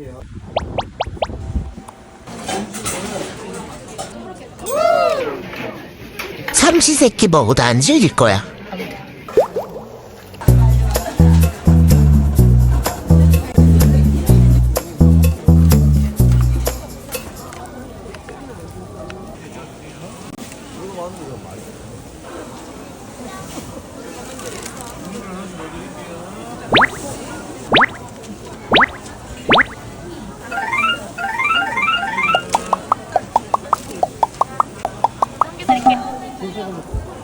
해주세요. 삼시 세끼 먹어도 안 질릴 거야. 많은 거 많이. Teşekkür ederim.